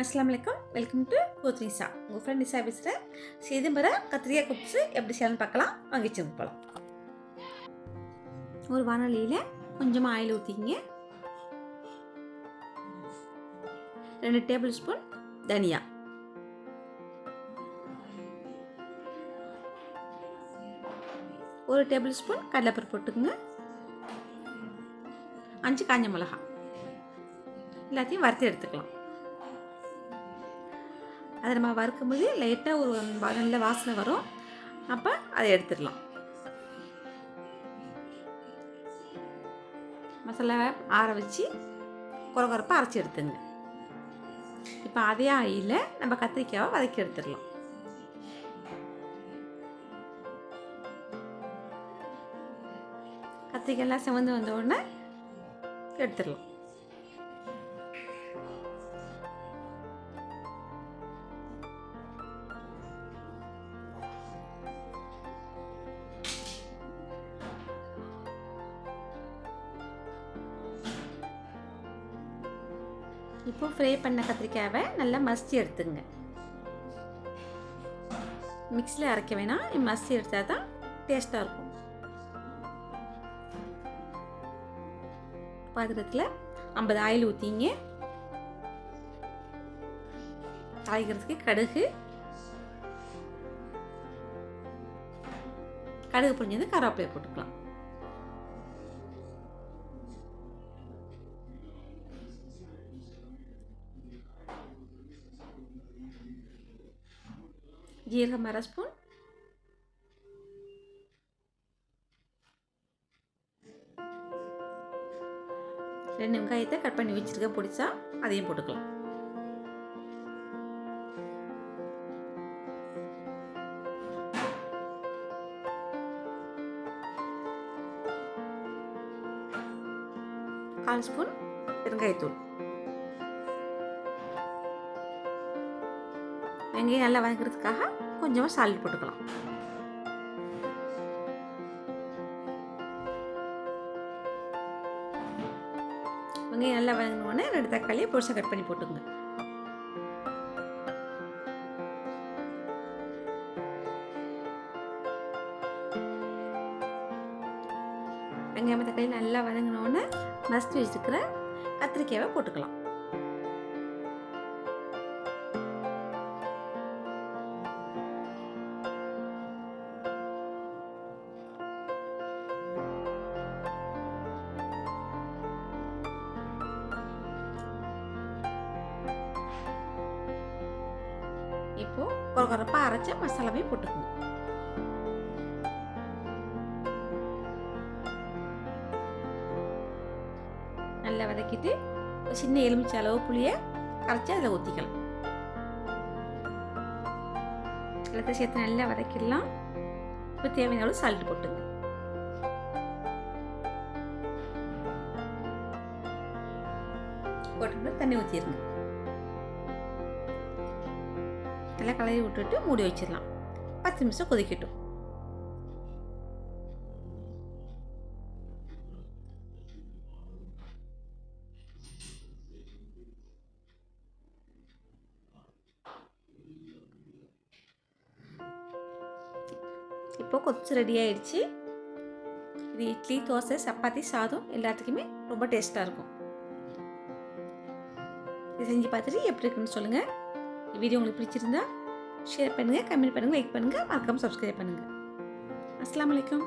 அஸ்லாம் வலைக்கம் welcome to கோத்ரிசா உங்கள் ஃப்ரெண்ட் நிசா பேசுகிறேன் சிதம்பர கத்திரிக்காய் குப்ஸு எப்படி செய்யலாம்னு பார்க்கலாம். வாங்கிச்சுங்க போகலாம் ஒரு வானொலியில் கொஞ்சமாக ஆயில் ஊற்றிக்கிங்க ரெண்டு டேபிள் ஸ்பூன் தனியா. ஒரு டேபிள் ஸ்பூன் கடலைப்பருப்பு போட்டுக்குங்க. அஞ்சு காஞ்ச மிளகாய். எல்லாத்தையும் வறுத்து எடுத்துக்கலாம். அதை நம்ம வறுக்கும்போது லைட்டாக ஒரு நல்ல வாசனை வரும். அப்போ அதை எடுத்துடலாம். மசாலாவை ஆற வச்சு குறகுறப்பாக அரைச்சி எடுத்துங்க. இப்போ அதே ஆயில் நம்ம கத்திரிக்காவை வதக்கி எடுத்துடலாம். கத்திரிக்காயெல்லாம் செவந்து வந்த உடனே எடுத்துடலாம். இப்போ ஃப்ரை பண்ண கத்திரிக்காவை நல்லா மசிச்சு எடுத்துங்க. மிக்ஸியில் அரைக்க வேணாம். மசிச்சு எடுத்தால் தான் டேஸ்ட்டாக இருக்கும். பாத்திரத்தில் ஐம்பது ஆயில் ஊற்றிங்க தாளிக்கிறதுக்கு கடுகு. கடுகு புரிஞ்சது கருவேப்பிலையை போட்டுக்கலாம். ஜீரகம் அரை ஸ்பூன் ரெண்டு வெங்காயத்தை கட் பண்ணி வச்சிருக்க பிடிச்சா அதையும் போட்டுக்கலாம். கால் ஸ்பூன் வெங்காயத்தூள். வெங்காயம் நல்லா வதக்கிறதுக்காக கொஞ்சமாக சால்ட் போட்டுக்கலாம். வெங்காயம் நல்லா வதங்கினோடனே ரெண்டு தக்காளியை பொருசாக கட் பண்ணி போட்டுங்க வெங்காயம் தக்காளி நல்லா வதங்கினோடனே மஸ்ட் வச்சுருக்கிற கத்திரிக்காயை போட்டுக்கலாம். இப்போ கொரகொரப்பாக அரைச்ச மசாலாவே போட்டுக்கணும். நல்லா வதக்கிட்டு சின்ன எலுமிச்சை அளவு புளியை அரைச்சி அதில் ஊற்றிக்கலாம். எல்லாத்தையும் சேர்த்து நல்லா வதக்கிடலாம். இப்போ தேவையான அளவு சால்ட் போட்டுங்க போட்டுட்டு தண்ணி ஊற்றிடுங்க நல்லா கலரி விட்டுட்டு மூடி வச்சிடலாம். பத்து நிமிஷம் கொதிக்கட்டும். இப்போ கொச்சு ரெடி ஆயிடுச்சு. இது இட்லி தோசை சப்பாத்தி சாதம் எல்லாத்துக்குமே ரொம்ப டேஸ்ட்டாக இருக்கும். இது செஞ்சு பார்த்துட்டு எப்படி இருக்குன்னு சொல்லுங்கள் வீடியோ உங்களுக்கு பிடிச்சிருந்தா ஷேர் பண்ணுங்கள் கமெண்ட் பண்ணுங்கள் லைக் பண்ணுங்கள் மறக்காமல் சப்ஸ்கிரைப் பண்ணுங்கள் அஸ்லாம் வலைக்கம்